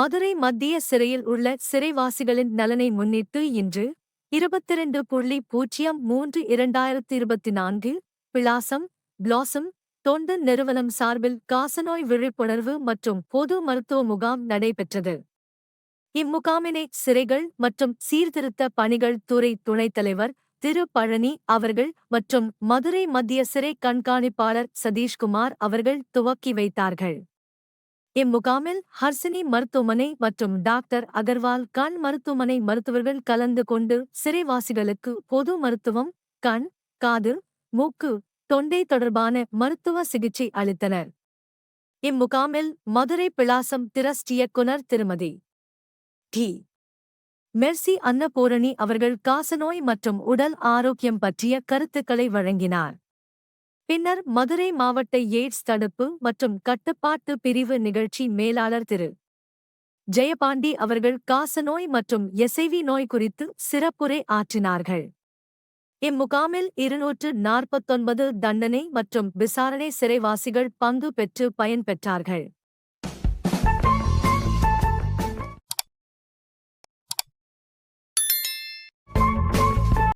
மதுரை மத்திய சிறையில் உள்ள சிறைவாசிகளின் நலனை முன்னிட்டு இன்று இருபத்திரண்டு புள்ளி பூஜ்ஜியம் மூன்று இரண்டாயிரத்து இருபத்தி நான்கு பிளாசம் பிளாசம் தொண்டு நிறுவனம் சார்பில் காசநோய் விழிப்புணர்வு மற்றும் பொது மருத்துவ முகாம் நடைபெற்றது. இம்முகாமினை சிறைகள் மற்றும் சீர்திருத்த பணிகள் துறை துணைத் தலைவர் திரு பழனி அவர்கள் மற்றும் மதுரை மத்திய சிறை கண்காணிப்பாளர் சதீஷ்குமார் அவர்கள் துவக்கி வைத்தார்கள். இம்முகாமில் ஹர்சினி மருத்துவமனை மற்றும் டாக்டர் அகர்வால் கண் மருத்துவமனை மருத்துவர்கள் கலந்து கொண்டு சிறைவாசிகளுக்கு பொது மருத்துவம் கண் காது மூக்கு தொண்டை தொடர்பான மருத்துவ சிகிச்சை அளித்தனர். இம்முகாமில் மதுரை பிளாசம் திரஸ்ட் இயக்குனர் திருமதி டி. மெர்சி அன்னபூரணி அவர்கள் காசநோய் மற்றும் உடல் ஆரோக்கியம் பற்றிய கருத்துக்களை வழங்கினார். பின்னர் மதுரை மாவட்ட எய்ட்ஸ் தடுப்பு மற்றும் கட்டுப்பாட்டு பிரிவு நிகழ்ச்சி மேலாளர் திரு. ஜெயபாண்டி அவர்கள் காசநோய் மற்றும் எசைவி நோய் குறித்து சிறப்புரை ஆற்றினார்கள். இம்முகாமில் இருநூற்று நாற்பத்தொன்பது தண்டனை மற்றும் விசாரணை சிறைவாசிகள் பங்கு பெற்று பயன்பெற்றார்கள்